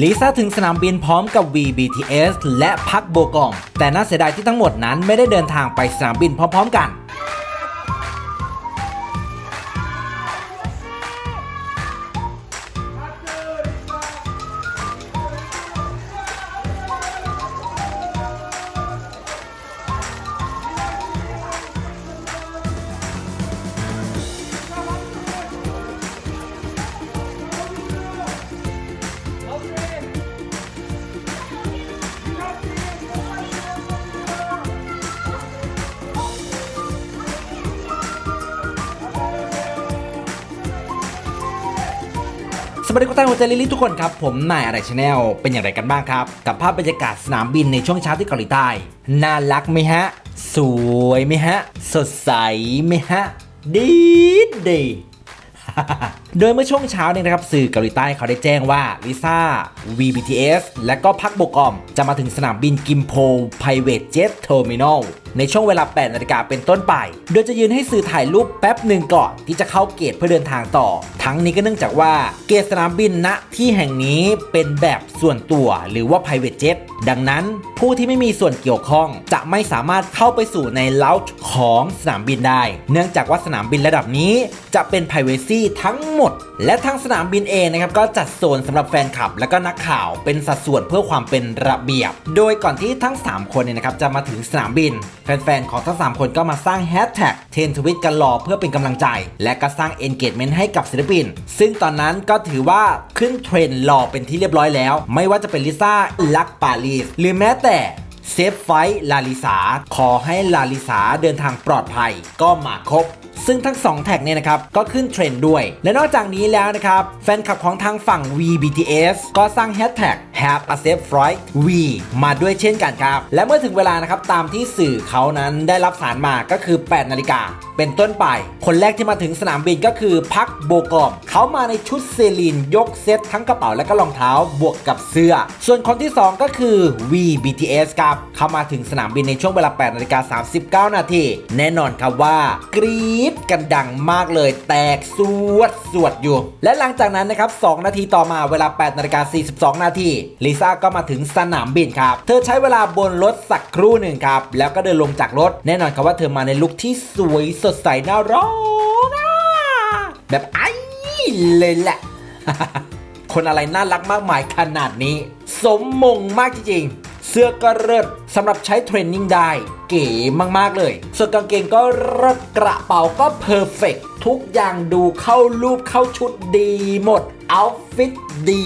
ลิซ่าถึงสนามบินพร้อมกับ VBTS และพักโบกอมแต่น่าเสียดายที่ทั้งหมดนั้นไม่ได้เดินทางไปสนามบินพร้อมๆกัน สวัสดีคุณท่านหัวใจลิลิทุกคนครับ ผมนายอะไรชาแนลเป็นอย่างไรกันบ้างครับ กับภาพบรรยากาศสนามบินในช่วงเช้าที่เกาหลีใต้ น่ารักไหมฮะ สวยไหมฮะ สดใสไหมฮะ ดีดีโดยเมื่อช่วงเช้าเนี่ยนะครับสื่อเกาหลีใต้เขาได้แจ้งว่าลิซ่า VBTS และก็พักโบกอม จะมาถึงสนามบินกิมโพ Private Jet Terminal ในช่วงเวลา 8 นาฬิกาเป็นต้นไป โดยจะยืนให้สื่อถ่ายรูปแป๊บหนึ่งก่อนที่จะเข้าเกตเพื่อเดินทางต่อ ทั้งนี้ก็เนื่องจากว่าเกตสนามบินณที่แห่งนี้เป็นแบบส่วนตัวหรือว่า private jet ดังนั้นผู้ที่ไม่มีส่วนเกี่ยวข้องจะไม่สามารถเข้าไปสู่ในเลาจ์ของสนามบินได้ เนื่องจากว่าสนามบินระดับนี้จะเป็น privacy ทั้งหมด และทางสนามบินเองนะครับก็จัดโซนสำหรับแฟนคลับ และก็นักข่าวเป็นสัดส่วนเพื่อความเป็นระเบียบ โดยก่อนที่ทั้ง 3 คนเนี่ยนะครับจะมาถึงสนามบินแฟนๆ ของทั้ง 3 คนก็มาสร้างแฮชแท็กเทนทวิตกันรอเพื่อเป็นกำลังใจ และก็สร้าง engagement ให้กับศิลปิน ซึ่งตอนนั้นก็ถือว่าขึ้นเทรนด์รอเป็นที่เรียบร้อยแล้ว ไม่ว่าจะเป็นลิซ่าลักปารีสหรือแม้แต่เซฟไฟท์ลาลิสาขอให้ลาลิสาเดินทางปลอดภัยก็มาครบซึ่งทั้ง 2 แท็กเนี่ยนะครับ ก็ขึ้นเทรนด์ด้วย และนอกจากนี้แล้วนะครับ แฟนคลับของทางฝั่ง VBTS ก็สร้างแฮชแท็ก Have a safe flight V มาด้วยเช่นกันครับ และเมื่อถึงเวลานะครับตามที่สื่อเขานั้นได้รับสารมาก็คือ 8 นาฬิกา เป็นต้นไป คนแรกที่มาถึงสนามบินก็คือพักโบกอม เขามาในชุดเซลีนยกเซตทั้งกระเป๋าและก็รองเท้าบวกกับเสื้อ ส่วนคนที่ 2 ก็คือ VBTS ครับ เขามาถึงสนามบินในช่วงเวลา8นาฬิกา39 นาที แน่นอนครับว่า กรี๊ดกันดังมากเลย แตกสวดสวดอยู่ และหลังจากนั้นนะครับ 2 นาทีต่อมาเวลา8นาฬิกา42 นาทีลิซ่าก็มาถึงสนามบินครับ เธอใช้เวลาบนรถสักครู่หนึ่งครับ แล้วก็เดินลงจากรถ แน่นอนครับว่าเธอมาในลุคที่สวยสดใสน่ารักอะแบบไอ้เลยแหละ คนอะไรน่ารักมากมายขนาดนี้ สมมงมากจริงๆ เสื้อก็เลิศสำหรับใช้เทรนนิ่งได้ เก๋มากๆเลย ส่วนกางเกงก็เลิศกระเป๋าก็เพอร์เฟกทุกอย่างดูเข้ารูปเข้าชุดดีหมดเอาฟิตดี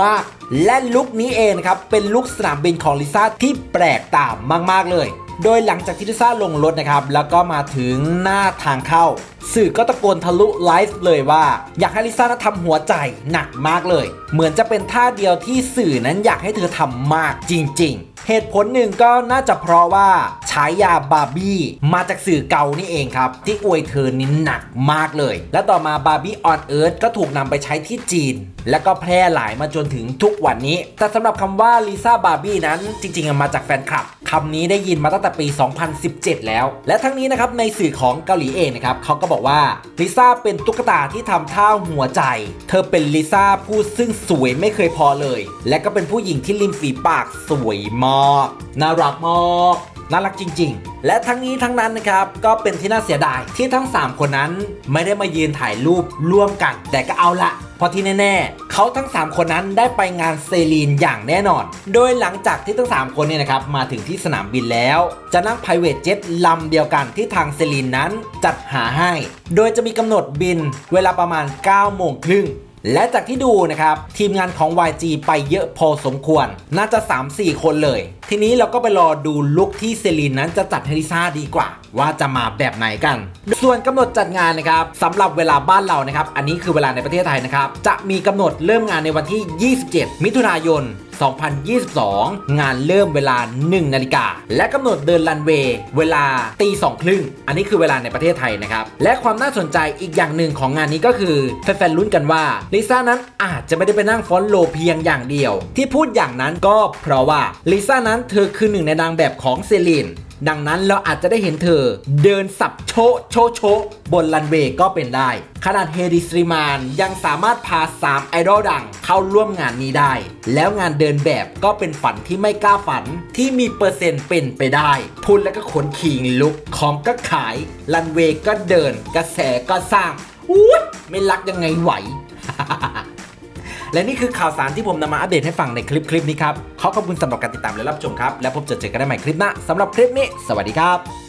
มากๆ และลุคนี้เองครับ เป็นลุคสนามบินของลิซ่าที่แปลกตามาก ๆ เลย โดยหลังจากที่ลิซ่าลงรถนะครับ แล้วก็มาถึงหน้าทางเข้า สื่อก็ตะโกนทะลุไลฟ์เลยว่า อยากให้ลิซ่านั้นทำหัวใจหนักมากเลย เหมือนจะเป็นท่าเดียวที่สื่อนั้นอยากให้เธอทำมากจริง ๆ เหตุผลหนึ่งก็น่าจะเพราะว่าฉายาบาร์บี้มาจากสื่อเกานี่เองครับ ที่อวยเธอนี้หนักมากเลย และต่อมาบาร์บี้ออนเอิร์ธก็ถูกนำไปใช้ที่จีน แล้วก็แพร่หลายมาจนถึงทุกวันนี้ แต่สำหรับคำว่าลิซ่าบาร์บี้นั้นจริงๆมาจากแฟนคลับ คำนี้ได้ยินมาตั้งแต่ปี 2017 แล้ว และทั้งนี้นะครับในสื่อของเกาหลีเองนะครับเขาก็บอกว่าลิซ่าเป็นตุ๊กตาที่ทำท่าหัวใจ เธอเป็นลิซ่าผู้ซึ่งสวยไม่เคยพอเลย และก็เป็นผู้หญิงที่ริมฝีปากสวยมากน่ารักมากน่ารักจริง ๆ และทั้งนี้ทั้งนั้นนะครับ ก็เป็นที่น่าเสียดายที่ทั้ง 3 คนนั้น ไม่ได้มายืนถ่ายรูปร่วมกัน แต่ก็เอาละเพราะที่แน่ ๆ เขาทั้ง 3 คนนั้นได้ไปงานเซรีนอย่างแน่นอน โดยหลังจากที่ทั้ง 3 คนเนี่ยนะครับมาถึงที่สนามบินแล้ว จะนั่ง private jet ลำเดียวกันที่ทางเซรีนนั้นจัดหาให้ โดยจะมีกำหนดบินเวลาประมาณ 9 โมงครึ่งและจากที่ดูนะครับ ทีมงานของ YG ไปเยอะพอสมควร น่าจะ 3-4 คนเลย ทีนี้เราก็ไปรอดูลุคที่เซรีนนั้นจะจัดให้ลิซ่าดีกว่า ว่าจะมาแบบไหนกัน ส่วนกำหนดจัดงานนะครับสำหรับเวลาบ้านเรานะครับ อันนี้คือเวลาในประเทศไทยนะครับ จะมีกำหนดเริ่มงานในวันที่ 27 มิถุนายน 2022 งานเริ่มเวลา 1 นาฬิกา และกำหนดเดินรันเวย์เวลาตีสองครึ่ง อันนี้คือเวลาในประเทศไทยนะครับ และความน่าสนใจอีกอย่างหนึ่งของงานนี้ก็คือแฟนๆลุ้นกันว่าลิซ่านั้นอาจจะไม่ได้ไปนั่งฟอนโลเพียงอย่างเดียว ที่พูดอย่างนั้นก็เพราะว่าลิซ่านั้นเธอคือหนึ่งในนางแบบของเซลีนดังนั้นเราอาจจะได้เห็นเธอ เดินสับโชะโชะโชะบนรันเวย์ก็เป็นได้ ขนาดเฮดิสริมานยังสามารถพา 3 ไอดอลดังเข้าร่วมงานนี้ได้ แล้วงานเดินแบบก็เป็นฝันที่ไม่กล้าฝันที่มีเปอร์เซ็นต์เป็นไปได้ทุนแล้วก็ขนขิงลุกของก็ขายรันเวย์ก็เดิน กระแสก็สร้างอุ๊ยไม่รักยังไงไหว และนี่คือข่าวสารที่ผมนำมาอัปเดตให้ฟังในคลิปคลิปนี้ครับขอขอบคุณสำหรับการติดตามและรับชมครับ แล้วพบเจอเจอกันได้ใหม่คลิปหน้าสำหรับคลิปนี้ สวัสดีครับ